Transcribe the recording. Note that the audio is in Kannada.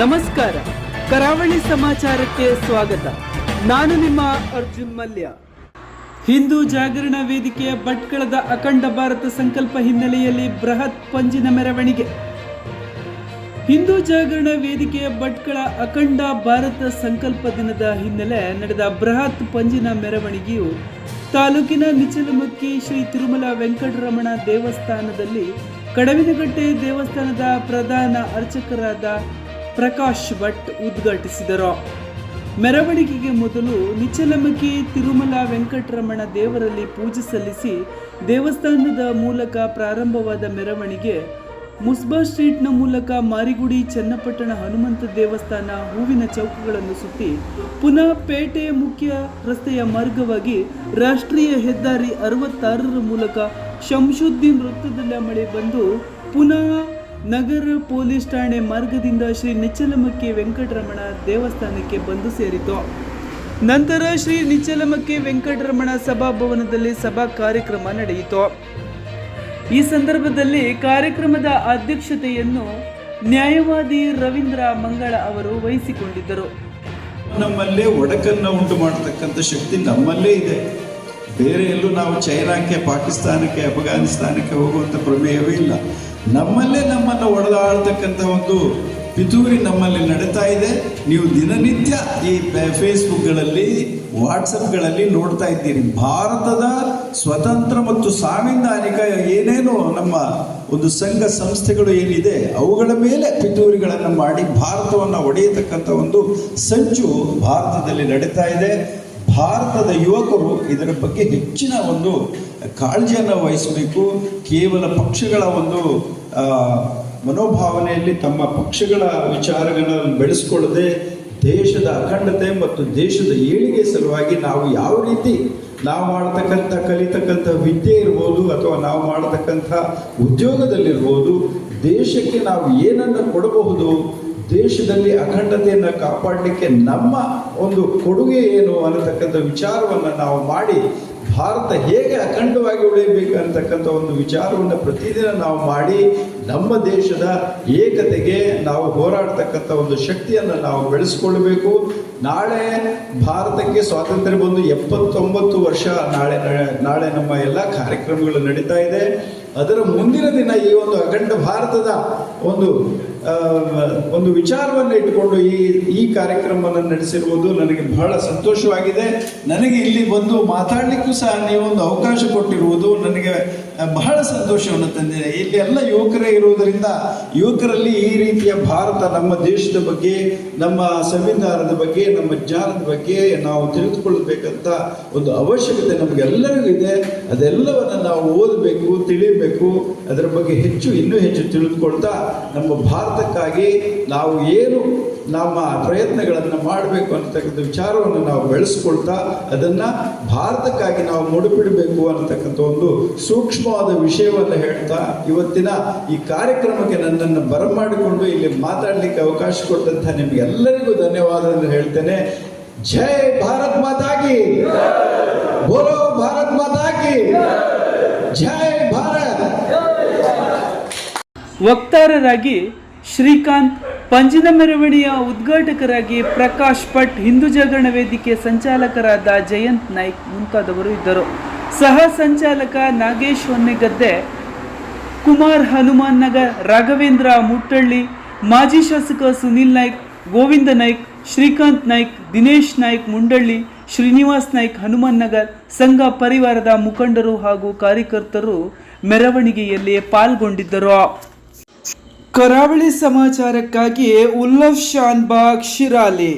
ನಮಸ್ಕಾರ. ಕರಾವಳಿ ಸಮಾಚಾರಕ್ಕೆ ಸ್ವಾಗತ. ನಾನು ನಿಮ್ಮ ಅರ್ಜುನ್ ಮಲ್ಯ. ಹಿಂದೂ ಜಾಗರಣ ವೇದಿಕೆಯ ಭಟ್ಕಳದ ಅಖಂಡ ಭಾರತ ಸಂಕಲ್ಪ ಹಿನ್ನೆಲೆಯಲ್ಲಿ ಬೃಹತ್ ಪಂಜಿನ ಮೆರವಣಿಗೆ. ಹಿಂದೂ ಜಾಗರಣ ವೇದಿಕೆಯ ಭಟ್ಕಳ ಅಖಂಡ ಭಾರತ ಸಂಕಲ್ಪ ದಿನದ ಹಿನ್ನೆಲೆ ನಡೆದ ಬೃಹತ್ ಪಂಜಿನ ಮೆರವಣಿಗೆಯು ತಾಲೂಕಿನ ನಿಚಲಮಕ್ಕಿ ಶ್ರೀ ತಿರುಮಲ ವೆಂಕಟರಮಣ ದೇವಸ್ಥಾನದಲ್ಲಿ ಕಡವಿನಗಟ್ಟೆ ದೇವಸ್ಥಾನದ ಪ್ರಧಾನ ಅರ್ಚಕರಾದ ಪ್ರಕಾಶ್ ಭಟ್ ಉದ್ಘಾಟಿಸಿದರು. ಮೆರವಣಿಗೆಗೆ ಮೊದಲು ನಿಚಲಮಕಿ ತಿರುಮಲ ವೆಂಕಟರಮಣ ದೇವರಲ್ಲಿ ಪೂಜೆ ಸಲ್ಲಿಸಿ ದೇವಸ್ಥಾನದ ಮೂಲಕ ಪ್ರಾರಂಭವಾದ ಮೆರವಣಿಗೆ, ಮುಸ್ಬಾ ಸ್ಟ್ರೀಟ್ನ ಮೂಲಕ ಮಾರಿಗುಡಿ, ಚನ್ನಪಟ್ಟಣ ಹನುಮಂತ ದೇವಸ್ಥಾನ ಹೂವಿನ ಚೌಕಗಳನ್ನು ಸುತ್ತಿ ಪುನಃ ಪೇಟೆ ಮುಖ್ಯ ರಸ್ತೆಯ ಮಾರ್ಗವಾಗಿ ರಾಷ್ಟ್ರೀಯ ಹೆದ್ದಾರಿ ಅರವತ್ತಾರರ ಮೂಲಕ ಶಂಶುದ್ದೀನ್ ವೃತ್ತದಲ್ಲಿ ಮಳೆ ಬಂದು ಪುನಃ ನಗರ ಪೊಲೀಸ್ ಠಾಣೆ ಮಾರ್ಗದಿಂದ ಶ್ರೀ ನಿಚ್ಚಲಮಕ್ಕಿ ವೆಂಕಟರಮಣ ದೇವಸ್ಥಾನಕ್ಕೆ ಬಂದು ಸೇರಿತು. ನಂತರ ಶ್ರೀ ನಿಚ್ಚಲಮಕ್ಕಿ ವೆಂಕಟರಮಣ ಸಭಾಭವನದಲ್ಲಿ ಸಭಾ ಕಾರ್ಯಕ್ರಮ ನಡೆಯಿತು. ಈ ಸಂದರ್ಭದಲ್ಲಿ ಕಾರ್ಯಕ್ರಮದ ಅಧ್ಯಕ್ಷತೆಯನ್ನು ನ್ಯಾಯವಾದಿ ರವೀಂದ್ರ ಮಂಗಳ ಅವರು ವಹಿಸಿಕೊಂಡಿದ್ದರು. ನಮ್ಮಲ್ಲೇ ಒಡಕನ್ನ ಉಂಟು ಮಾಡತಕ್ಕಂಥ ಶಕ್ತಿ ನಮ್ಮಲ್ಲೇ ಇದೆ. ಬೇರೆ ಎಲ್ಲೂ ನಾವು ಚೈನಾಕ್ಕೆ, ಪಾಕಿಸ್ತಾನಕ್ಕೆ, ಅಫ್ಘಾನಿಸ್ತಾನಕ್ಕೆ ಹೋಗುವಂಥ ಪ್ರಮೇಯವೇ ಇಲ್ಲ. ನಮ್ಮಲ್ಲೇ ನಮ್ಮನ್ನು ಒಡೆದಾಡ್ತಕ್ಕಂಥ ಒಂದು ಪಿತೂರಿ ನಮ್ಮಲ್ಲಿ ನಡೀತಾ ಇದೆ. ನೀವು ದಿನನಿತ್ಯ ಈ ಫೇಸ್ಬುಕ್ಗಳಲ್ಲಿ ವಾಟ್ಸಪ್ಗಳಲ್ಲಿ ನೋಡ್ತಾ ಇದ್ದೀರಿ. ಭಾರತದ ಸ್ವತಂತ್ರ ಮತ್ತು ಸಾಂವಿಧಾನಿಕ ಏನೇನು ನಮ್ಮ ಒಂದು ಸಂಘ ಸಂಸ್ಥೆಗಳು ಏನಿದೆ, ಅವುಗಳ ಮೇಲೆ ಪಿತೂರಿಗಳನ್ನು ಮಾಡಿ ಭಾರತವನ್ನು ಒಡೆಯತಕ್ಕಂಥ ಒಂದು ಸಂಚು ಭಾರತದಲ್ಲಿ ನಡೀತಾ ಇದೆ. ಭಾರತದ ಯುವಕರು ಇದರ ಬಗ್ಗೆ ಹೆಚ್ಚಿನ ಒಂದು ಕಾಳಜಿಯನ್ನು ವಹಿಸಬೇಕು. ಕೇವಲ ಪಕ್ಷಗಳ ಒಂದು ಮನೋಭಾವನೆಯಲ್ಲಿ ತಮ್ಮ ಪಕ್ಷಗಳ ವಿಚಾರಗಳನ್ನು ಬೆಳೆಸ್ಕೊಳ್ಳದೆ ದೇಶದ ಅಖಂಡತೆ ಮತ್ತು ದೇಶದ ಏಳಿಗೆ ಸಲುವಾಗಿ ನಾವು ಯಾವ ರೀತಿ ನಾವು ಮಾಡತಕ್ಕಂಥ, ಕಲಿತಕ್ಕಂಥ ವಿದ್ಯೆ ಇರ್ಬೋದು ಅಥವಾ ನಾವು ಮಾಡತಕ್ಕಂಥ ಉದ್ಯೋಗದಲ್ಲಿರ್ಬೋದು ದೇಶಕ್ಕೆ ನಾವು ಏನನ್ನು ಕೊಡಬಹುದು ದೇಶದಲ್ಲಿ ಅಖಂಡತೆಯನ್ನು ಕಾಪಾಡಲಿಕ್ಕೆ ನಮ್ಮ ಒಂದು ಕೊಡುಗೆ ಏನು ಅನ್ನತಕ್ಕಂಥ ವಿಚಾರವನ್ನು ನಾವು ಮಾಡಿ ಭಾರತ ಹೇಗೆ ಅಖಂಡವಾಗಿ ಉಳಿಯಬೇಕು ಅಂತಕ್ಕಂಥ ಒಂದು ವಿಚಾರವನ್ನು ಪ್ರತಿದಿನ ನಾವು ಮಾಡಿ ನಮ್ಮ ದೇಶದ ಏಕತೆಗೆ ನಾವು ಹೋರಾಡ್ತಕ್ಕಂಥ ಒಂದು ಶಕ್ತಿಯನ್ನು ನಾವು ಬೆಳೆಸ್ಕೊಳ್ಬೇಕು. ನಾಳೆ ಭಾರತಕ್ಕೆ ಸ್ವಾತಂತ್ರ್ಯ ಬಂದು ಎಪ್ಪತ್ತೊಂಬತ್ತು ವರ್ಷ ನಾಳೆ ನಾಳೆ ನಮ್ಮ ಎಲ್ಲ ಕಾರ್ಯಕ್ರಮಗಳು ನಡೀತಾ ಇದೆ. ಅದರ ಮುಂದಿನ ದಿನ ಈ ಒಂದು ಅಖಂಡ ಭಾರತದ ಒಂದು ಒಂದು ವಿಚಾರವನ್ನು ಇಟ್ಟುಕೊಂಡು ಈ ಈ ಕಾರ್ಯಕ್ರಮವನ್ನು ನಡೆಸಿರುವುದು ನನಗೆ ಬಹಳ ಸಂತೋಷವಾಗಿದೆ. ನನಗೆ ಇಲ್ಲಿ ಬಂದು ಮಾತಾಡಲಿಕ್ಕೂ ಸಹ ನೀವೊಂದು ಅವಕಾಶ ಕೊಟ್ಟಿರುವುದು ನನಗೆ ಬಹಳ ಸಂತೋಷವನ್ನು ತಂದಿದೆ. ಇಲ್ಲಿ ಎಲ್ಲ ಯುವಕರೇ ಇರುವುದರಿಂದ ಯುವಕರಲ್ಲಿ ಈ ರೀತಿಯ ಭಾರತ ನಮ್ಮ ದೇಶದ ಬಗ್ಗೆ, ನಮ್ಮ ಸಂವಿಧಾನದ ಬಗ್ಗೆ, ನಮ್ಮ ಜ್ಞಾನದ ಬಗ್ಗೆ ನಾವು ತಿಳಿದುಕೊಳ್ಳಬೇಕಂತ ಒಂದು ಅವಶ್ಯಕತೆ ನಮಗೆಲ್ಲರಿಗೂ ಇದೆ. ಅದೆಲ್ಲವನ್ನು ನಾವು ಓದಬೇಕು, ತಿಳಿಯಬೇಕು. ಅದರ ಬಗ್ಗೆ ಹೆಚ್ಚು, ಇನ್ನೂ ಹೆಚ್ಚು ತಿಳಿದುಕೊಳ್ತಾ ನಮ್ಮ ಭಾರತಕ್ಕಾಗಿ ನಾವು ಏನು ನಮ್ಮ ಪ್ರಯತ್ನಗಳನ್ನು ಮಾಡಬೇಕು ಅಂತಕ್ಕಂಥ ವಿಚಾರವನ್ನು ನಾವು ಬೆಳೆಸ್ಕೊಳ್ತಾ ಅದನ್ನು ಭಾರತಕ್ಕಾಗಿ ನಾವು ಮುಡುಪಿಡಬೇಕು ಅನ್ನತಕ್ಕಂಥ ಒಂದು ಸೂಕ್ಷ್ಮವಾದ ವಿಷಯವನ್ನು ಹೇಳ್ತಾ ಇವತ್ತಿನ ಈ ಕಾರ್ಯಕ್ರಮಕ್ಕೆ ನನ್ನನ್ನು ಬರಮಾಡಿಕೊಂಡು ಇಲ್ಲಿ ಮಾತಾಡಲಿಕ್ಕೆ ಅವಕಾಶ ಕೊಟ್ಟಂಥ ನಿಮಗೆಲ್ಲರಿಗೂ ಧನ್ಯವಾದ ಎಂದು ಹೇಳ್ತೇನೆ. ಜೈ ಭಾರತ್ ಮಾತಾಗಿ. ಬೋಲೋ ಭಾರತ್ ಮಾತಾಗಿ. ಜೈ ಭಾರತ್. ವಕ್ತಾರರಾಗಿ ಶ್ರೀಕಾಂತ್ ಪಂಜಿನ ಮೆರವಣಿಯ ಉದ್ಘಾಟಕರಾಗಿ ಪ್ರಕಾಶ್ ಭಟ್ ಹಿಂದೂ ಜಾಗರಣ ವೇದಿಕೆ ಸಂಚಾಲಕರಾದ ಜಯಂತ್ ನಾಯ್ಕ್ ಮುಂತಾದವರು ಇದ್ದರು. ಸಹ ಸಂಚಾಲಕ ನಾಗೇಶ್ ಹೊನ್ನೆಗದ್ದೆ, ಕುಮಾರ್ ಹನುಮಾನ್ ನಗರ್, ರಾಘವೇಂದ್ರ ಮುಟ್ಟಳ್ಳಿ, ಮಾಜಿ ಶಾಸಕ ಸುನಿಲ್ ನಾಯ್ಕ್, ಗೋವಿಂದ ನಾಯ್ಕ್, ಶ್ರೀಕಾಂತ್ ನಾಯ್ಕ್, ದಿನೇಶ್ ನಾಯ್ಕ್ ಮುಂಡಳ್ಳಿ, ಶ್ರೀನಿವಾಸ್ ನಾಯ್ಕ್ ಹನುಮಾನ್ ನಗರ್, ಸಂಘ ಪರಿವಾರದ ಮುಖಂಡರು ಹಾಗೂ ಕಾರ್ಯಕರ್ತರು ಮೆರವಣಿಗೆಯಲ್ಲಿ ಪಾಲ್ಗೊಂಡಿದ್ದರು. ಕರಾವಳಿ ಸಮಾಚಾರಕ್ಕಾಗಿ ಉಲ್ಲಫ್ ಶಾನ್ಬಾಗ್ ಶಿರಾಲಿ